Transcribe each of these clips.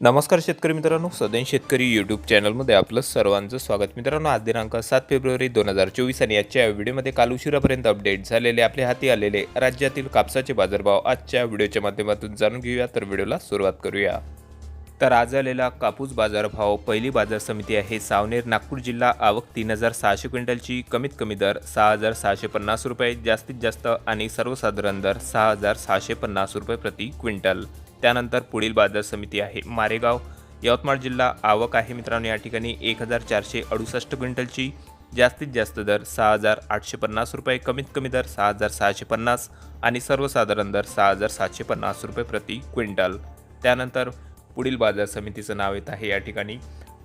नमस्कार शेतकरी मित्रांनो सदैन शेतकरी यूट्यूब चॅनलमध्ये आपलं सर्वांचं स्वागत. मित्रांनो आज दिनांक सात फेब्रुवारी दोन हजार चोवीस आणि आजच्या व्हिडिओमध्ये काल उशिरापर्यंत अपडेट झालेले आपल्या हाती आलेले राज्यातील कापसाचे बाजारभाव आजच्या व्हिडिओच्या माध्यमातून जाणून घेऊया. तर व्हिडिओला सुरुवात करूया. तर आज आलेला कापूस बाजारभाव पहिली बाजार समिती आहे सावनेर नागपूर जिल्हा आवक तीन हजार सहाशे क्विंटलची कमीत कमी दर सहा हजार सहाशे पन्नास रुपये जास्तीत जास्त आणि सर्वसाधारण दर सहा हजार सहाशे पन्नास रुपये प्रति क्विंटल. त्यानंतर पुढील बाजार समिती आहे. मारेगाव यवतमाळ जिल्हा आवक आहे मित्रांनो. या ठिकाणी एक हजार चारशे अडुसष्ट क्विंटलची जास्तीत जास्त दर सहा हजार आठशे पन्नास रुपये कमीत कमी दर सहा हजार सहाशे पन्नास आणि सर्वसाधारण दर सहा हजार सातशे पन्नास रुपये प्रति क्विंटल. त्यानंतर पुढील बाजार समितीचं नाव येत आहे. या ठिकाणी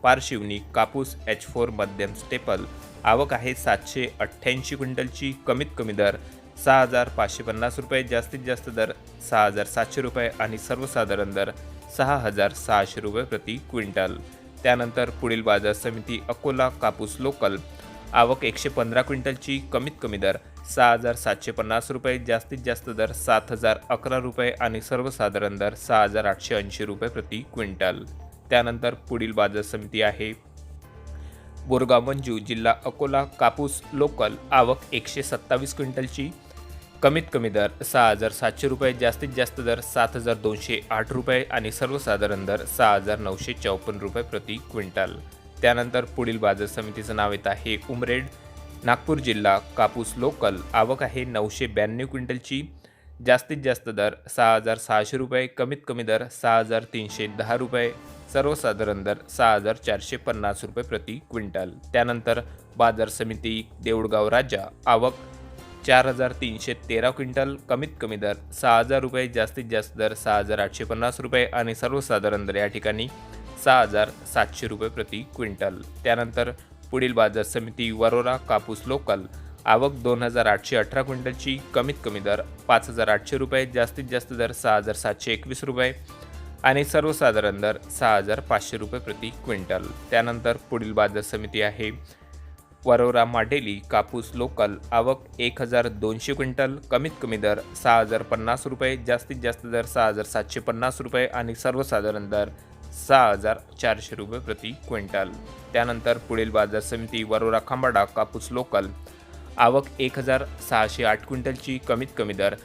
पारशिवनी कापूस एच फोर मध्यम स्टेपल. आवक आहे सातशे अठ्ठ्याऐंशी क्विंटलची कमीत कमी दर सहा हजार पाचशे पन्नास रुपये जास्तीत जास्त दर सहा हजार सातशे रुपये आणि सर्वसाधारण दर सहा हजार सहाशे रुपये प्रति क्विंटल. त्यानंतर पुढील बाजार समिती अकोला कापूस लोकल. आवक एकशे पंधरा क्विंटलची कमीत कमी दर सहा हजार सातशे पन्नास रुपये जास्तीत जास्त दर सात हजार अकरा रुपये आणि सर्वसाधारण दर सहा हजार आठशे ऐंशी रुपये प्रति क्विंटल. त्यानंतर पुढील बाजार समिती आहे बोरगाव मंजू जिल्हा अकोला कापूस लोकल. आवक एकशे सत्तावीस क्विंटलची कमीत कमी दर सहा हजार सातशे रुपये जास्तीत जास्त दर सात हजार दोनशे आठ रुपये आणि सर्वसाधारण दर सहा हजार नऊशे चौपन्न रुपये प्रति क्विंटल. त्यानंतर पुढील बाजार समितीचं नाव येत आहे उमरेड. नागपूर जिल्हा कापूस लोकल आवक आहे नऊशे ब्याण्णव क्विंटलची. जास्तीत जास्त दर सहा हजार सहाशे रुपये कमीत कमी दर सहा हजार तीनशे दहा रुपये सर्वसाधारण दर सहा हजार चारशे पन्नास रुपये प्रति क्विंटल. त्यानंतर बाजार समिती देऊळगाव राजा आवक चार हजार तीनशे तेरा क्विंटल कमीत कमी दर सहा हजार रुपये जास्तीत जास्त दर सहा हजार आठशे पन्नास रुपये आणि सर्वसाधारण दर या ठिकाणी सहा हजार सातशे रुपये प्रति क्विंटल. त्यानंतर पुढील बाजार समिती वरोरा कापूस लोकल आवक दोन हजार आठशे अठरा क्विंटलची कमीत कमी दर पाच हजार आठशे रुपये जास्तीत जास्त दर सहा हजार सातशे एकवीस रुपये आणि सर्वसाधारण दर सहा हजार पाचशे रुपये प्रति क्विंटल. त्यानंतर पुढील बाजार समिती आहे वरोरा माडेली कापूस लोकल आवक एक हजार दोनशे क्विंटल कमीत कमी दर सहा हजार पन्नास रुपये जास्तीत जास्त दर सहा हजार सातशे पन्नास रुपये आणि सर्वसाधारण दर सहा हजार चारशे रुपये प्रति क्विंटल. त्यानंतर पुढील बाजार समिती वरोरा खांबाडा कापूस लोकल आवक एक हजार सहाशे आठ क्विंटलची कमीत कमी दर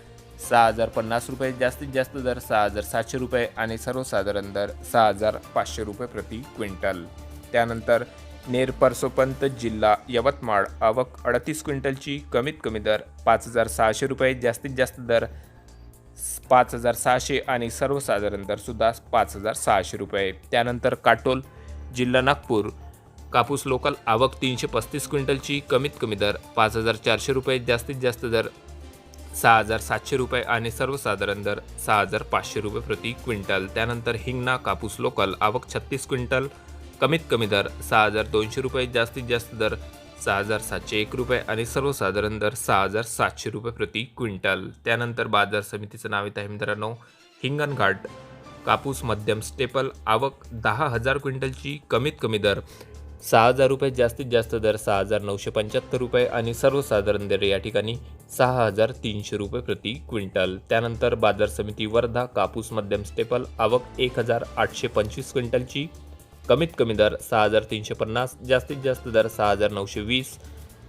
सहा हजार पन्नास रुपये जास्तीत जास्त दर सहा हजार सातशे रुपये आणि सर्वसाधारण दर सहा हजार पाचशे रुपये प्रति क्विंटल. त्यानंतर नेर परसोपंत जिल्हा यवतमाळ. आवक अडतीस क्विंटलची कमीत कमी दर पाच हजार सहाशे रुपये जास्तीत जास्त दर पाच हजार सहाशे आणि सर्वसाधारण दरसुद्धा पाच हजार सहाशे रुपये. त्यानंतर काटोल जिल्हा नागपूर. कापूस लोकल आवक तीनशे पस्तीस क्विंटलची कमीत कमी दर पाच हजार चारशे रुपये जास्तीत जास्त दर सहा हजार सातशे रुपये आणि सर्वसाधारण दर सहा हजार पाचशे रुपये प्रति क्विंटल. त्यानंतर हिंगणा कापूस लोकल आवक छत्तीस क्विंटल कमीत कमी दर सहा हजार दोनशे रुपये जास्तीत जास्त दर सहा हजार सातशे एक रुपये आणि सर्वसाधारण दर सहा हजार सातशे रुपये प्रति क्विंटल. त्यानंतर बाजार समितीचं नाव येत आहे मित्रांनो हिंगणघाट. कापूस मध्यम स्टेपल आवक दहा हजार क्विंटलची कमीत कमी दर सहा हजार रुपये जास्तीत जास्त दर सहा हजार नऊशे पंच्याहत्तर रुपये आणि सर्वसाधारण दर या ठिकाणी सहा हजार तीनशे रुपये प्रति क्विंटल. त्यानंतर बाजार समिती वर्धा कापूस मध्यम स्टेपल आवक एक हजार आठशे पंचवीस क्विंटलची कमीत कमी दर सहा हजार तीनशे पन्नास जास्तीत जास्त दर सहा हजार नऊशे वीस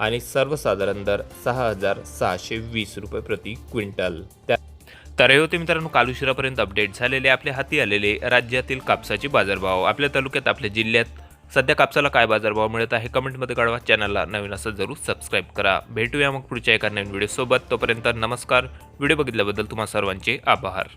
आणि सर्वसाधारण दर सहा हजार सहाशे वीस रुपये प्रति क्विंटल. त्या तर हे होते मित्रांनो काल उशिरापर्यंत अपडेट झालेले आपल्या हाती आलेले राज्यातील कापसाचे बाजारभाव. आपल्या तालुक्यात आपल्या जिल्ह्यात सध्या कापसाला काय बाजारभाव मिळत आहे कमेंटमध्ये कळवा. चॅनलला नवीन असं जरूर सबस्क्राईब करा. भेटूया मग पुढच्या एका नवीन व्हिडिओसोबत तोपर्यंत नमस्कार. व्हिडिओ बघितल्याबद्दल तुम्हा सर्वांचे आभार.